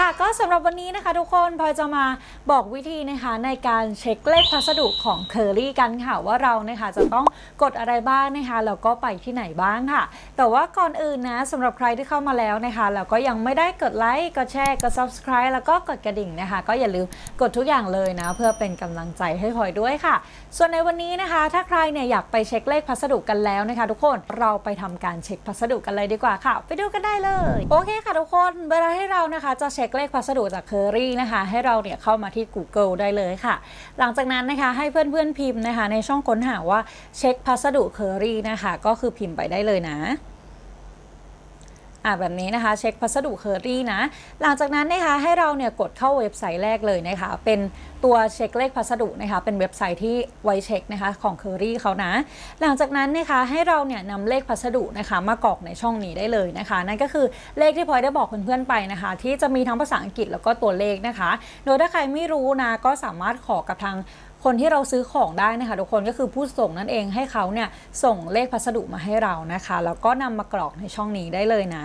ค่ะก็สำหรับวันนี้นะคะทุกคนพลอยจะมาบอกวิธีนะคะในการเช็คเลขพัสดุของเคอรี่กันค่ะ ว่าเรานะคะจะต้องกดอะไรบ้างนะคะแล้วก็ไปที่ไหนบ้างค่ะ แต่ว่าก่อนอื่นนะสำหรับใครที่เข้ามาแล้วนะคะแล้วก็ยังไม่ได้กดไลค์กดแชร์กด subscribe แล้วก็กดกระดิ่งนะคะ ก็อย่าลืมกดทุกอย่างเลยนะเพื่อเป็นกำลังใจให้พลอยด้วยค่ะ ส่วนในวันนี้นะคะ ถ้าใครเนี่ยอยากไปเช็คเลขพัสดุกันแล้วนะคะ ทุกคนเราไปทำการเช็คพัสดุกันเลยดีกว่าค่ะ ไปดูกันได้เลยโอเคค่ะทุกคนเวลาให้เรานะคะจะเช็คเลขพัสดุจากเคอรี่นะคะ ให้เราเนี่ยเข้ามาที่ Google ได้เลยค่ะ หลังจากนั้นนะคะให้เพื่อนๆพิมพ์นะคะ ในช่องค้นหาว่าเช็คพัสดุเคอรี่นะคะ ก็คือพิมพ์ไปได้เลยนะ อะแบบนี้นะคะเช็คพัสดุเคอรี่นะ หลังจากนั้นนะคะให้เราเนี่ยกดเข้าเว็บไซต์แรกเลยนะคะเป็นตัวเช็คเลขพัสดุนะคะเป็นเว็บไซต์ที่ไว้เช็คนะคะของเคอรี่เขานะ หลังจากนั้นนะคะให้เราเนี่ยนำเลขพัสดุนะคะมากรอกในช่องนี้ได้เลยนะคะ นั่นก็คือเลขที่พลอยได้บอกเพื่อนๆไปนะคะ ที่จะมีทั้งภาษาอังกฤษแล้วก็ตัวเลขนะคะ โดยถ้าใครไม่รู้นะก็สามารถขอกับทาง คนที่เราซื้อของได้นะคะทุกคนก็คือผู้ส่งนั่นเองให้เขาเนี่ยส่งเลขพัสดุมาให้เรานะคะ แล้วก็นำมากรอกในช่องนี้ได้เลยนะ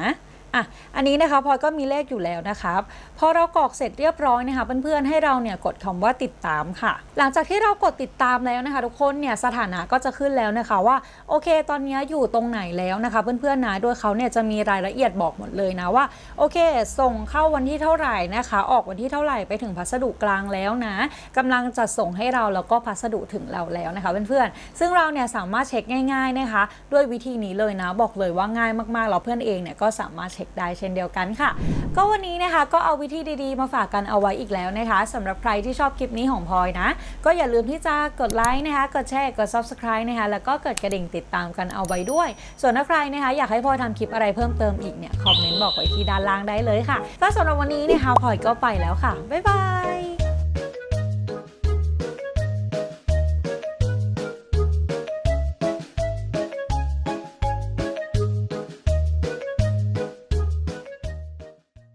อะ อันนี้นะคะพลอยก็มีเลขอยู่แล้วนะครับพอเรากรอกเสร็จเรียบร้อยนะคะเพื่อนๆให้เราเนี่ยกดคำว่าติดตามค่ะ หลังจากที่เรากดติดตามแล้วนะคะ ทุกคนเนี่ยสถานะก็จะขึ้นแล้วนะคะว่าโอเค ตอนนี้อยู่ตรงไหนแล้วนะคะ เพื่อนๆนะโดยเขาเนี่ยจะมีรายละเอียดบอกหมดเลยนะว่าโอเค ส่งเข้าวันที่เท่าไหร่นะคะ ออกวันที่เท่าไหร่ไปถึงพัสดุกลางแล้วนะกำลังจะส่งให้เราแล้วก็พัสดุถึงเราแล้วนะคะเพื่อนๆซึ่งเราเนี่ยสามารถเช็คง่าย ๆนะคะ ด้วยวิธีนี้เลยนะบอกเลยว่าง่ายมากๆเราเพื่อนเองเนี่ยก็สามารถช็คได้เช่นเดียวกันค่ะ ก็วันนี้นะคะก็เอาวิธีดีๆ มาฝากกันเอาไว้อีกแล้วนะคะสำหรับใครที่ชอบคลิปนี้ของพลอยนะ ก็อย่าลืมที่จะกดไลค์นะคะกดแชร์กด subscribe นะคะแล้วก็กดกระดิ่งติดตามกันเอาไว้ด้วย ส่วนถ้าใครนะคะอยากให้พลอยทำคลิปอะไรเพิ่มเติมอีกเนี่ยคอมเมนต์บอกไว้ที่ด้านล่างได้เลยค่ะ ก็สำหรับวันนี้นะคะพลอยก็ไปแล้วค่ะบ๊ายบาย